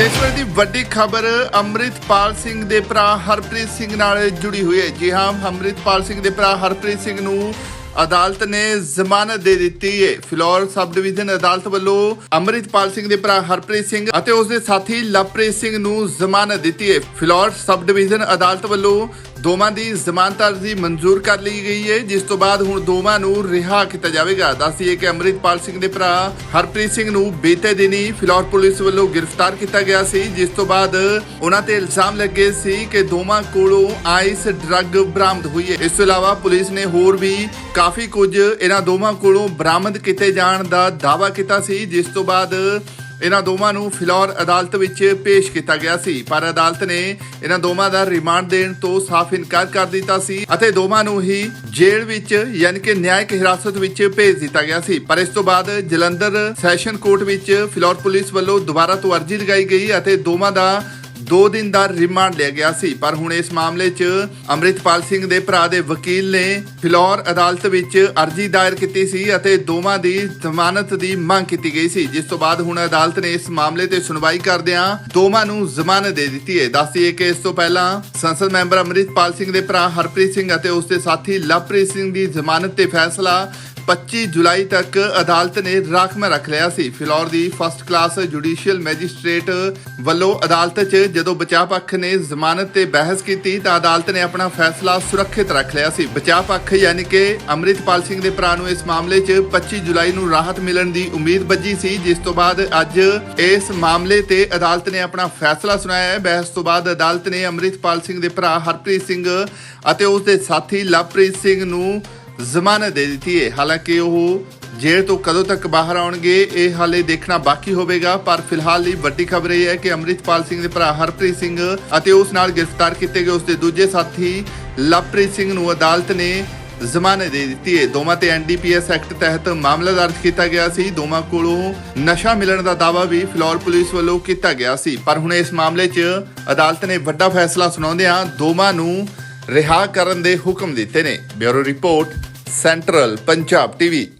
ਇਸ ਵੇਲੇ ਦੀ ਵੱਡੀ ਖਬਰ, ਅੰਮ੍ਰਿਤਪਾਲ ਸਿੰਘ ਦੇ ਭਰਾ ਹਰਪ੍ਰੀਤ ਸਿੰਘ ਨਾਲ ਜੁੜੀ ਹੋਈ ਹੈ। ਜੀ ਹਾਂ, ਅੰਮ੍ਰਿਤਪਾਲ ਸਿੰਘ ਦੇ ਭਰਾ ਹਰਪ੍ਰੀਤ ਸਿੰਘ ਨੂੰ ਅਦਾਲਤ ਨੇ ਜ਼ਮਾਨਤ ਦੇ ਦਿੱਤੀ ਹੈ। ਫਿਲੌਰ ਸਬ ਡਿਵੀਜ਼ਨ ਅਦਾਲਤ ਵੱਲੋਂ ਅੰਮ੍ਰਿਤਪਾਲ ਸਿੰਘ ਦੇ ਭਰਾ ਹਰਪ੍ਰੀਤ ਸਿੰਘ ਅਤੇ ਉਸ ਦੇ ਸਾਥੀ ਲਵਪ੍ਰੀਤ ਸਿੰਘ ਨੂੰ ਜ਼ਮਾਨਤ ਦਿੱਤੀ ਹੈ। ਫਿਲੌਰ ਸਬ ਡਿਵੀਜ਼ਨ ਅਦਾਲਤ ਵੱਲੋਂ ਦੋਵਾਂ ਦੀ ਜ਼ਮਾਨਤ ਅਰਜ਼ੀ ਮਨਜ਼ੂਰ ਕਰ ਲਈ ਗਈ ਹੈ, ਜਿਸ ਤੋਂ ਬਾਅਦ ਹੁਣ ਦੋਵਾਂ ਨੂੰ ਰਿਹਾ ਕੀਤਾ ਜਾਵੇਗਾ। ਦੱਸੀਏ ਕਿ ਅੰਮ੍ਰਿਤਪਾਲ ਸਿੰਘ ਦੇ ਭਰਾ ਹਰਪ੍ਰੀਤ ਸਿੰਘ ਨੂੰ ਬੀਤੇ ਦਿਨੀ ਫਿਲੌਰ ਪੁਲਿਸ ਵੱਲੋਂ ਗ੍ਰਿਫਤਾਰ ਕੀਤਾ ਗਿਆ ਸੀ, ਜਿਸ ਤੋਂ ਬਾਅਦ ਉਹਨਾਂ ਤੇ ਇਲਜ਼ਾਮ ਲੱਗੇ ਸੀ ਕਿ ਦੋਵਾਂ ਕੋਲੋਂ ਆਈਸ ਡਰੱਗ ਬਰਾਮਦ ਹੋਈ ਹੈ। ਇਸ ਤੋਂ ਇਲਾਵਾ ਪੁਲਿਸ ਨੇ ਹੋਰ ਵੀ ਕਾਫੀ ਕੁਝ ਇਹਨਾਂ ਦੋਵਾਂ ਕੋਲੋਂ ਬਰਾਮਦ ਕੀਤੇ ਜਾਣ ਦਾ ਦਾਅਵਾ ਕੀਤਾ ਸੀ, ਜਿਸ ਤੋਂ ਬਾਅਦ ਇਹਨਾਂ ਦੋਵਾਂ ਨੂੰ ਫਿਲੌਰ ਅਦਾਲਤ ਵਿੱਚ ਪੇਸ਼ ਕੀਤਾ ਗਿਆ ਸੀ। ਪਰ ਅਦਾਲਤ ਨੇ ਇਹਨਾਂ ਦੋਵਾਂ ਦਾ ਰਿਮਾਂਡ ਦੇਣ ਤੋਂ ਸਾਫ਼ ਇਨਕਾਰ ਕਰ ਦਿੱਤਾ ਸੀ ਅਤੇ ਦੋਵਾਂ ਨੂੰ ਹੀ ਜੇਲ੍ਹ ਵਿੱਚ ਯਾਨੀ ਕਿ ਨਿਆਇਕ ਹਿਰਾਸਤ ਵਿੱਚ ਭੇਜ ਦਿੱਤਾ ਗਿਆ ਸੀ। ਪਰ ਇਸ ਤੋਂ ਬਾਅਦ ਜਲੰਧਰ ਸੈਸ਼ਨ ਕੋਰਟ ਵਿੱਚ ਫਿਲੌਰ ਪੁਲਿਸ ਵੱਲੋਂ ਦੁਬਾਰਾ ਤੋਂ ਅਰਜ਼ੀ ਲਗਾਈ ਗਈ ਅਤੇ ਦੋਵਾਂ ਦਾ 2 ਦਿਨ ਦਾ ਰਿਮਾਂਡ ਲਿਆ ਗਿਆ ਸੀ, ਪਰ ਹੁਣ ਇਸ ਮਾਮਲੇ 'ਚ ਅੰਮ੍ਰਿਤਪਾਲ ਸਿੰਘ ਦੇ ਭਰਾ ਦੇ ਵਕੀਲ ਨੇ ਫਿਲੌਰ ਅਦਾਲਤ ਵਿੱਚ ਅਰਜ਼ੀ ਦਾਇਰ ਕੀਤੀ ਸੀ ਅਤੇ ਦੋਵਾਂ ਦੀ ਜ਼ਮਾਨਤ ਦੀ ਮੰਗ ਕੀਤੀ ਗਈ ਸੀ। ਜਿਸ ਤੋਂ ਬਾਅਦ ਹੁਣ ਅਦਾਲਤ ਨੇ ਇਸ ਮਾਮਲੇ ਤੇ ਸੁਣਵਾਈ ਕਰਦਿਆਂ ਦੋਵਾਂ ਨੂੰ ਜ਼ਮਾਨਤ ਦੇ ਦਿੱਤੀ ਹੈ। ਦੱਸਦੀਏ ਕਿ ਇਸ ਤੋਂ ਪਹਿਲਾਂ ਸੰਸਦ ਮੈਂਬਰ ਅੰਮ੍ਰਿਤਪਾਲ ਸਿੰਘ ਦੇ ਭਰਾ ਹਰਪ੍ਰੀਤ ਸਿੰਘ ਅਤੇ ਉਸ ਦੇ ਸਾਥੀ ਲਵਪ੍ਰੀਤ ਸਿੰਘ ਦੀ ਜ਼ਮਾਨਤ ਤੇ ਫੈਸਲਾ 25 ਜੁਲਾਈ ਤੱਕ ਅਦਾਲਤ ਨੇ ਰਾਖਵਾਂ ਰੱਖ ਲਿਆ ਸੀ। ਫਿਲੌਰ ਦੀ ਫਸਟ ਕਲਾਸ ਜੁਡੀਸ਼ੀਅਲ ਮੈਜਿਸਟ੍ਰੇਟ ਵੱਲੋਂ ਅਦਾਲਤ 'ਚ ਜਦੋਂ ਬਚਾਅ ਪੱਖ ਨੇ ਜ਼ਮਾਨਤ ਤੇ ਬਹਿਸ ਕੀਤੀ, ਤਾਂ ਅਦਾਲਤ ਨੇ ਆਪਣਾ ਫੈਸਲਾ ਸੁਰੱਖਿਅਤ ਰੱਖ ਲਿਆ ਸੀ। ਬਚਾਅ ਪੱਖ ਯਾਨੀ ਕਿ ਅੰਮ੍ਰਿਤਪਾਲ ਸਿੰਘ ਦੇ ਭਰਾ ਨੂੰ ਇਸ ਮਾਮਲੇ 'ਚ 25 ਜੁਲਾਈ ਨੂੰ ਰਾਹਤ ਮਿਲਣ ਦੀ ਉਮੀਦ ਬੱਜੀ ਸੀ, ਜਿਸ ਤੋਂ ਬਾਅਦ ਅੱਜ ਇਸ ਮਾਮਲੇ ਤੇ ਅਦਾਲਤ ਨੇ ਆਪਣਾ ਫੈਸਲਾ ਸੁਣਾਇਆ ਹੈ। ਬਹਿਸ ਤੋਂ ਬਾਅਦ ਅਦਾਲਤ ਨੇ ਅੰਮ੍ਰਿਤਪਾਲ ਸਿੰਘ ਦੇ ਭਰਾ ਹਰਪ੍ਰੀਤ ਸਿੰਘ ਅਤੇ ਉਸ ਦੇ ਸਾਥੀ ਲਵਪ੍ਰੀਤ ਸਿੰਘ ਨੂੰ ਜ਼ਮਾਨਤ ਦੇ ਦਿੱਤੀ ਹੈ। ਹਾਲਾਂਕਿ ਉਹ ਜੇਲ੍ਹ ਤੋਂ ਕਦੋਂ ਤੱਕ ਬਾਹਰ ਆਉਣਗੇ, ਇਹ ਹਾਲੇ ਦੇਖਣਾ ਬਾਕੀ ਹੋਵੇਗਾ, ਪਰ ਫਿਲਹਾਲ ਲਈ ਵੱਡੀ ਖਬਰ ਇਹ ਹੈ ਕਿ ਅੰਮ੍ਰਿਤਪਾਲ ਸਿੰਘ ਦੇ ਭਰਾ ਹਰਪ੍ਰੀਤ ਸਿੰਘ ਅਤੇ ਉਸ ਨਾਲ ਗ੍ਰਿਫਤਾਰ ਕੀਤੇ ਗਏ ਉਸ ਦੇ ਦੂਜੇ ਸਾਥੀ ਲਵਪ੍ਰੀਤ ਸਿੰਘ ਨੂੰ ਅਦਾਲਤ ਨੇ ਜ਼ਮਾਨਤ ਦੇ ਦਿੱਤੀ ਹੈ। ਦੋਵਾਂ ਤੇ ਐਨਡੀਪੀਐਸ ਐਕਟ ਤਹਿਤ ਮਾਮਲਾ ਦਰਜ ਕੀਤਾ ਗਿਆ ਸੀ। ਦੋਵਾਂ ਕੋਲੋਂ ਨਸ਼ਾ ਮਿਲਣ ਦਾ ਦਾਅਵਾ ਵੀ ਫਿਲੌਰ ਪੁਲਿਸ ਵੱਲੋਂ ਕੀਤਾ ਗਿਆ ਸੀ। ਪਰ ਹੁਣ ਇਸ ਮਾਮਲੇ 'ਚ ਅਦਾਲਤ ਨੇ ਵੱਡਾ ਫੈਸਲਾ ਸੁਣਾਉਂਦਿਆਂ ਦੋਵਾਂ ਨੂੰ ਰਿਹਾ ਕਰਨ ਦੇ ਹੁਕਮ ਦਿੱਤੇ ਨੇ। Bureau report central Punjab TV